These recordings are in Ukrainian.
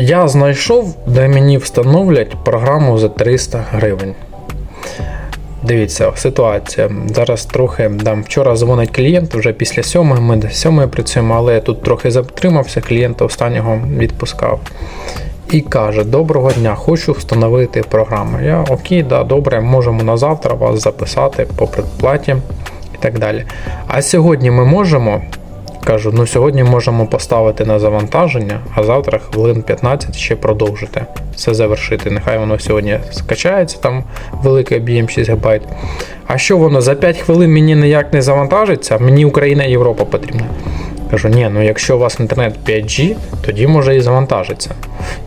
Я знайшов, де мені встановлять програму за 300 гривень. Дивіться, ситуація. Зараз трохи там вчора дзвонить клієнт, вже після сьомої, ми до сьомої працюємо, але я тут трохи затримався, клієнта останнього відпускав. І каже: Доброго дня, хочу встановити програму. Я окей, да, добре, можемо на завтра вас записати по предплаті і так далі. А сьогодні ми можемо. Кажу, ну сьогодні можемо поставити на завантаження, а завтра хвилин 15 ще продовжити все завершити. Нехай воно сьогодні скачається, там великий об'єм 6 ГБ. А що воно за 5 хвилин мені ніяк не завантажиться, мені Україна і Європа потрібна. Кажу, ні, ну якщо у вас інтернет 5G, тоді може і завантажиться.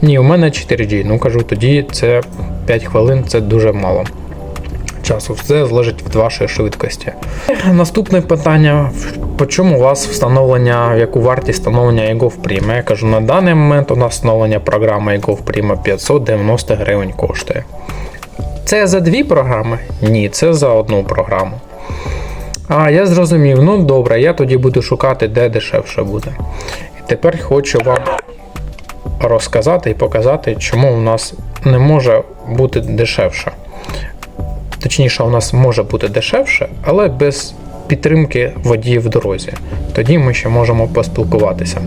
Ні, у мене 4G. Ну кажу, тоді це 5 хвилин це дуже мало часу. Все залежить від вашої швидкості. Наступне питання: по чому у вас встановлення, яку вартість встановлення Prima? Я кажу, на даний момент у нас встановлення програми Prima 590 гривень коштує. Це за дві програми? Ні, це за одну програму. А, я зрозумів, ну добре, я тоді буду шукати, де дешевше буде. І тепер хочу вам розказати і показати, чому у нас не може бути дешевше. Точніше, у нас може бути дешевше, але без підтримки водіїв в дорозі. Тоді ми ще можемо поспілкуватися.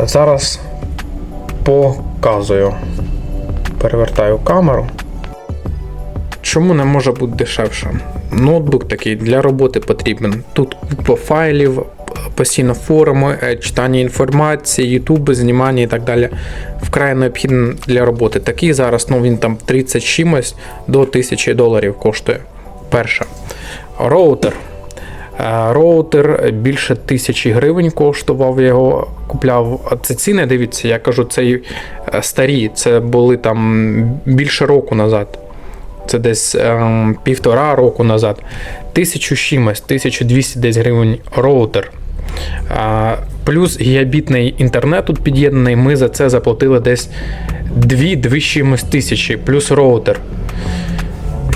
Зараз показую. Перевертаю камеру. Чому не може бути дешевше? Ноутбук такий для роботи потрібен. Тут купа файлів, постійно форуми, е, читання інформації, ютуби, знімання і так далі. Вкрай необхідно для роботи. Такий зараз ну він там 30 чимось до 1000 доларів коштує. Перше. Роутер. Е, Роутер більше тисячі гривень коштував, його купляв. Це ціни, дивіться, я кажу, це е, старі, це були там більше року назад. Це десь ем, півтора року назад. Тисячу чимось, 1200 десь гривень роутер. Плюс гігабітний інтернет тут під'єднаний. Ми за це заплатили десь 2 чимось тисячі, плюс роутер.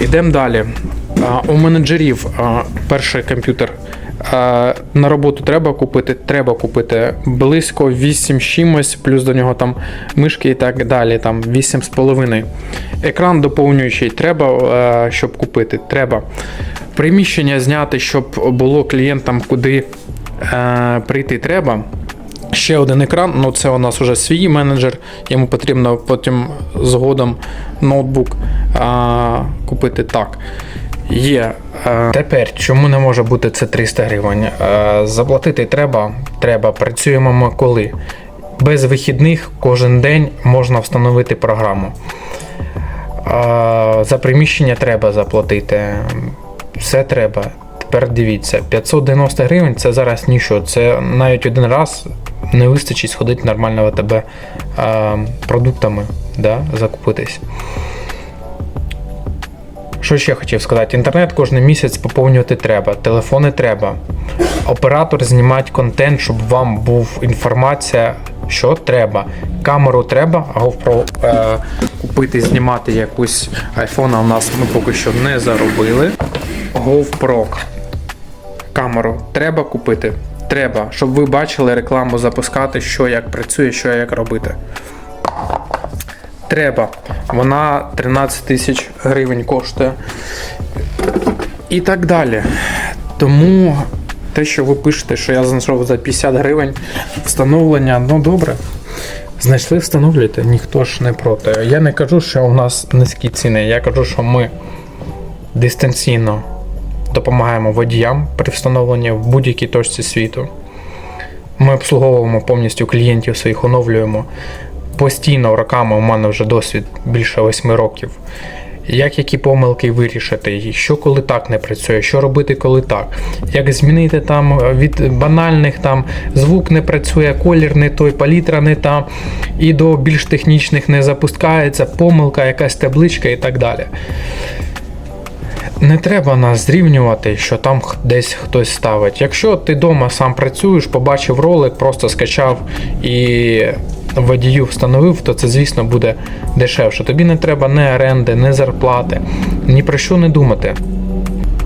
Йдемо далі. У менеджерів перший комп'ютер. На роботу треба купити, треба купити близько 8 чимось, плюс до нього там мишки і так далі, там 8,5. Екран доповнюючий треба, щоб купити. Треба. Приміщення зняти, щоб було клієнтам куди е, прийти треба. Ще один екран, ну це у нас вже свій менеджер, йому потрібно потім згодом ноутбук а, купити так. Є. Е, Тепер чому не може бути це 300 гривень? Е, Заплатити треба. Треба. Працюємо ми коли. Без вихідних кожен день можна встановити програму. А, За приміщення треба заплатити. Все треба. Тепер дивіться, 590 гривень це зараз нічого. Це навіть один раз не вистачить сходити нормально в АТБ а, продуктами, да, закупитись. Що ще хотів сказати? Інтернет кожен місяць поповнювати треба, телефони треба. Оператор знімати контент, щоб вам був інформація, що треба. Камеру треба, а GoPro е, купити, знімати якусь iPhone у нас ми поки що не заробили. GoPro. Камеру треба купити? Треба, щоб ви бачили рекламу запускати, що як працює, що як робити. Треба. Вона 13 тисяч гривень коштує. І так далі. Тому те, що ви пишете, що я знайшов за 50 гривень встановлення, ну добре. Знайшли, встановлюйте, ніхто ж не проти. Я не кажу, що у нас низькі ціни. Я кажу, що ми дистанційно допомагаємо водіям при встановленні в будь-якій точці світу. Ми обслуговуємо повністю клієнтів своїх, оновлюємо. Постійно роками у мене вже досвід більше 8 років. Як які помилки вирішити, що коли так не працює, що робити, коли так, як змінити там від банальних там звук не працює, колір не той, палітра не та, і до більш технічних не запускається, помилка, якась табличка і так далі. Не треба нас зрівнювати, що там десь хтось ставить. Якщо ти вдома сам працюєш, побачив ролик, просто скачав і водію встановив, то це, звісно, буде дешевше. Тобі не треба ні оренди, ні зарплати, ні про що не думати.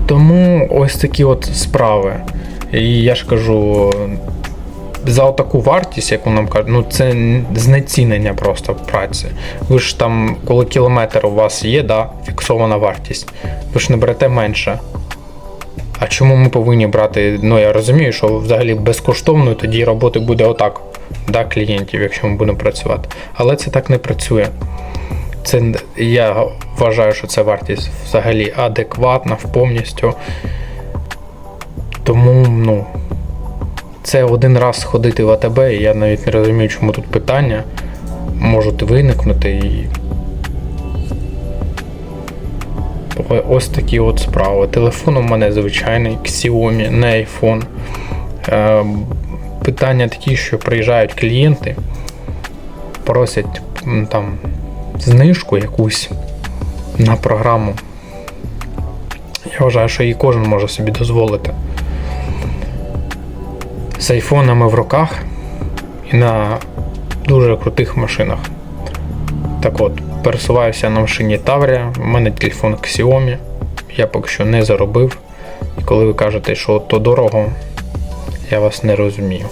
Тому ось такі от справи. І я ж кажу, за таку вартість, яку нам кажуть, ну це знецінення просто праці. Ви ж там, коли кілометр у вас є, да, фіксована вартість, ви ж не берете менше. А чому ми повинні брати? Ну я розумію, що взагалі безкоштовно тоді роботи буде отак, да, клієнтів, якщо ми будемо працювати. Але це так не працює. Це я вважаю, що це вартість взагалі адекватна повністю. Тому, ну, це один раз ходити в АТБ, і я навіть не розумію, чому тут питання можуть виникнути і. Ось такі от справи. Телефон у мене звичайний Xiaomi, не iPhone. Е, питання такі, що приїжджають клієнти, просять там знижку якусь на програму. Я вважаю, що її кожен може собі дозволити. З айфонами в руках і на дуже крутих машинах. Так от, пересуваюся на машині Таврія, у мене телефон Xiaomi, я поки що не заробив. І коли ви кажете, що то дорого, я вас не розумію.